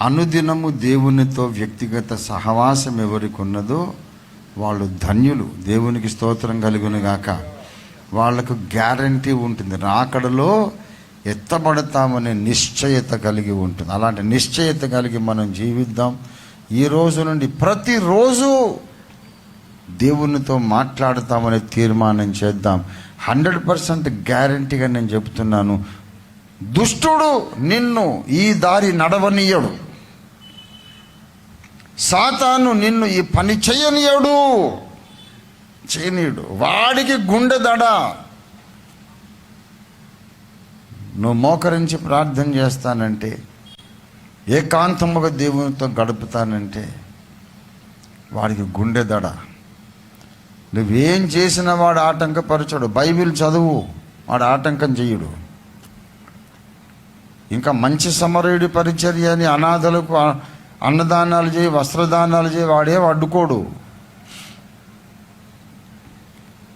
అనుదినము దేవునితో వ్యక్తిగత సహవాసం ఎవరికి ఉన్నదో వాళ్ళు ధన్యులు. దేవునికి స్తోత్రం కలుగును గాక. వాళ్ళకు గ్యారంటీ ఉంటుంది. రాకడలో ఎత్తబడతామనే నిశ్చయత కలిగి ఉంటుంది. అలాంటి నిశ్చయత కలిగి మనం జీవిద్దాం. ఈ రోజు నుండి ప్రతిరోజు దేవునితో మాట్లాడతామనే తీర్మానం చేద్దాం. హండ్రెడ్ పర్సెంట్ గ్యారంటీగా నేను చెప్తున్నాను. దుష్టుడు నిన్ను ఈ దారి నడవనీయడు. సాతాను నిన్ను ఈ పని చేయనీయడు. చేయనీయుడు. వాడికి గుండె దడ. నువ్వు మోకరించి ప్రార్థన చేస్తానంటే ఏకాంతముగా దేవునితో గడుపుతానంటే వాడికి గుండె దడ. నువ్వేం చేసినా వాడు ఆటంకపరచడు. బైబిల్ చదువు వాడు ఆటంకం చెయ్యడు. ఇంకా మంచి సమరయుడి పరిచర్య అని అనాథలకు అన్నదానాలు చేయి వస్త్రదానాలు చేయి వాడే అడ్డుకోడు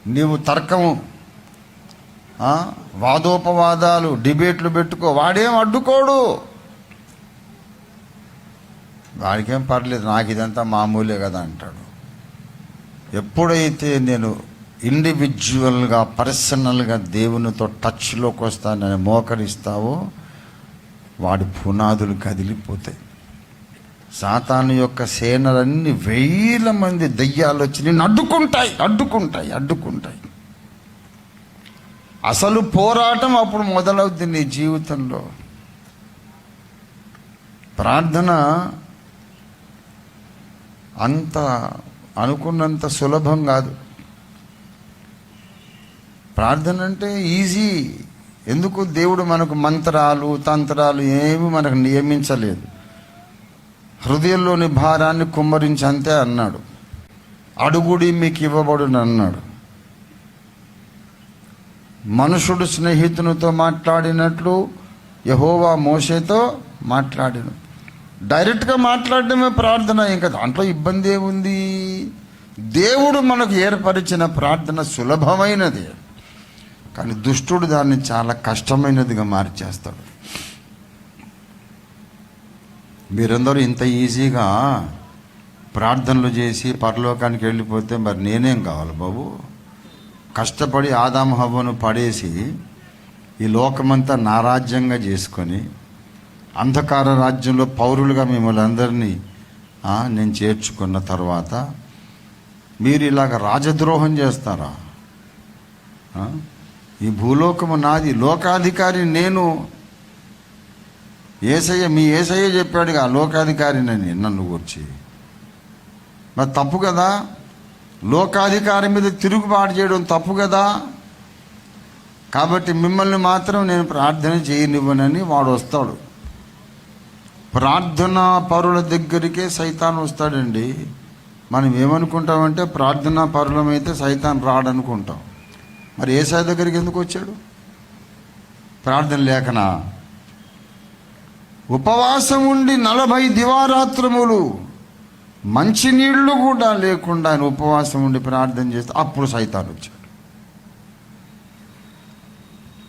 నీవు తర్కము వాదోపవాదాలు డిబేట్లు పెట్టుకో వాడేం అడ్డుకోడు. వాడికేం పర్లేదు నాకు ఇదంతా మామూలే కదా అంటాడు. ఎప్పుడైతే నేను ఇండివిజువల్గా పర్సనల్గా దేవునితో టచ్లోకి వస్తానని మోకరిస్తావో వాడి పునాదులు కదిలిపోతాయి. సాతాను యొక్క సేనలన్నీ వేల మంది దయ్యాలు వచ్చి నిన్ను అడ్డుకుంటాయి అడ్డుకుంటాయి అడ్డుకుంటాయి. అసలు పోరాటం అప్పుడు మొదలవుద్ది నీ జీవితంలో. ప్రార్థన అంత అనుకున్నంత సులభం కాదు. ప్రార్థన అంటే ఈజీ. ఎందుకు? దేవుడు మనకు మంత్రాలు తంత్రాలు ఏమి మనకు నియమించలేదు. హృదయంలోని భారాన్ని కుమ్మరించి అంతే అన్నాడు. అడుగుడి మీకు ఇవ్వబడును అన్నాడు. మనుషుడు స్నేహితునితో మాట్లాడినట్లు యహోవా మోషేతో మాట్లాడిను. డైరెక్ట్గా మాట్లాడడమే ప్రార్థన ఇంకా దాంట్లో ఇబ్బంది ఏముంది? దేవుడు మనకు ఏర్పరిచిన ప్రార్థన సులభమైనది. కానీ దుష్టుడు దాన్ని చాలా కష్టమైనదిగా మార్చేస్తాడు. మీరందరూ ఇంత ఈజీగా ప్రార్థనలు చేసి పరలోకానికి వెళ్ళిపోతే మరి నేనేం కావాలి బాబు? కష్టపడి ఆదాము హవ్వను పడేసి ఈ లోకమంతా నారాజ్యంగా చేసుకొని అంధకార రాజ్యంలో పౌరులుగా మిమ్మల్ని అందరినీ నేను చేర్చుకున్న తర్వాత మీరు ఇలాగ రాజద్రోహం చేస్తారా? ఈ భూలోకము నాది. లోకాధికారి నేను ఏసయ్య మీ ఏసయ్య చెప్పాడుగా లోకాధికారినని నన్ను గురించి. మరి తప్పు కదా? లోకాధికారి మీద తిరుగుబాటు చేయడం తప్పు కదా? కాబట్టి మిమ్మల్ని మాత్రం నేను ప్రార్థన చేయనివ్వనని వాడు వస్తాడు. ప్రార్థనా పరుల దగ్గరికే సైతాన్ వస్తాడండి. మనం ఏమనుకుంటామంటే ప్రార్థనా పరులమైతే సైతాన్ రాడనుకుంటాం. మరి ఏసాయి దగ్గరికి ఎందుకు వచ్చాడు? ప్రార్థన లేఖనా? ఉపవాసం ఉండి నలభై దివారాత్రములు మంచినీళ్ళు కూడా లేకుండా ఆయన ఉపవాసం ఉండి ప్రార్థన చేస్తే అప్పుడు సైతాన్ వచ్చాడు.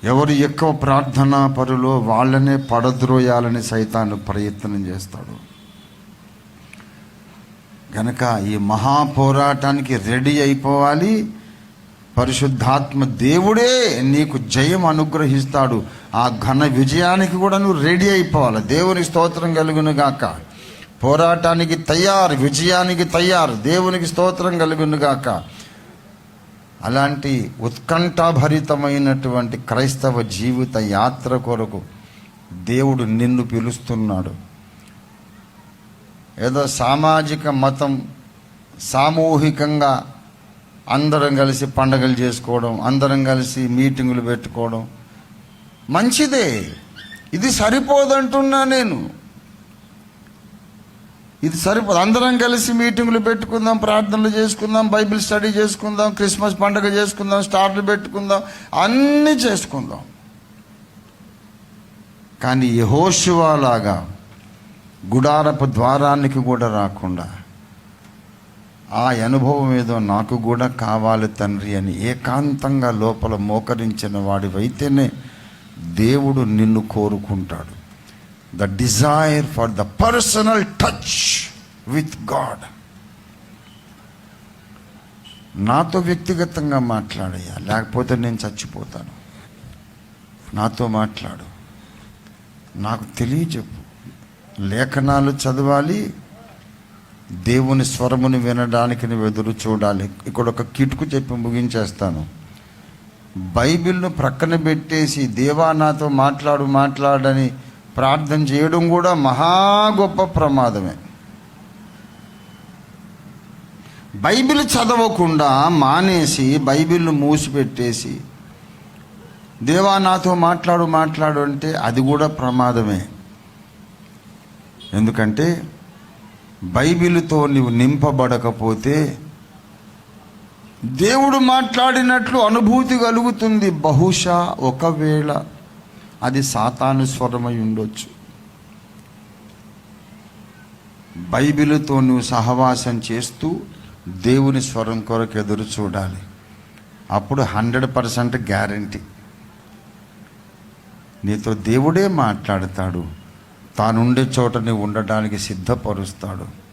ఎవరు ఎక్కువ ప్రార్థనా పరులో వాళ్ళనే పడద్రోయాలని సైతాను ప్రయత్నం చేస్తాడు. గనక ఈ మహా పోరాటానికి రెడీ అయిపోవాలి పరిశుద్ధాత్మ దేవుడే నీకు జయం అనుగ్రహిస్తాడు. ఆ ఘన విజయానికి కూడా నువ్వు రెడీ అయిపోవాలి. దేవుని స్తోత్రం కలుగును గాక. పోరాటానికి తయారు విజయానికి తయారు. దేవునికి స్తోత్రం కలుగును గాక. అలాంటి ఉత్కంఠభరితమైనటువంటి క్రైస్తవ జీవిత యాత్ర కొరకు దేవుడు నిన్ను పిలుస్తున్నాడు. ఏదో సామాజిక మతం సామూహికంగా అందరం కలిసి పండగలు చేసుకోవడం అందరం కలిసి మీటింగులు పెట్టుకోవడం. మంచిదే. ఇది సరిపోదంటున్నా నేను. ఇది సరిపోదు అందరం కలిసి మీటింగులు పెట్టుకుందాం ప్రార్థనలు చేసుకుందాం బైబిల్ స్టడీ చేసుకుందాం క్రిస్మస్ పండుగ చేసుకుందాం స్టార్లు పెట్టుకుందాం అన్నీ చేసుకుందాం. కానీ యహోశివాలాగా గుడారపు ద్వారానికి కూడా రాకుండా ఆ అనుభవం ఏదో నాకు కూడా కావాలి తండ్రి అని ఏకాంతంగా లోపల మోకరించిన వాడివైతేనే దేవుడు నిన్ను కోరుకుంటాడు. The desire for the personal touch with God నాతో వ్యక్తిగతంగా మాట్లాడయ్యా లేకపోతే నేను చచ్చిపోతాను. నాతో మాట్లాడు. నాకు తెలియచెప్పు. లేఖనాలు చదవాలి దేవుని స్వరముని వినడానికి నువ్వు ఎదురు చూడాలి. ఇక్కడ ఒక కిటుకు చెప్పి ముగించేస్తాను. బైబిల్ను ప్రక్కన పెట్టేసి దేవా నాతో మాట్లాడు మాట్లాడని ప్రార్థన చేయడం కూడా మహా గొప్ప ప్రమాదమే. బైబిల్ చదవకుండా మానేసి బైబిల్ను మూసిపెట్టేసి దేవా నాతో మాట్లాడు మాట్లాడు అంటే అది కూడా ప్రమాదమే. ఎందుకంటే బైబిల్తో నీవు నింపబడకపోతే దేవుడు మాట్లాడినట్లు అనుభూతి కలుగుతుంది. బహుశా ఒకవేళ అది సాతాను స్వరమై ఉండొచ్చు. బైబిల్తో నువ్వు సహవాసం చేస్తూ దేవుని స్వరం కొరకు ఎదురు చూడాలి. అప్పుడు హండ్రెడ్ పర్సెంట్ గ్యారంటీ. నీతో దేవుడే మాట్లాడతాడు. తానుండే చోట నీవు ఉండడానికి సిద్ధపరుస్తాడు.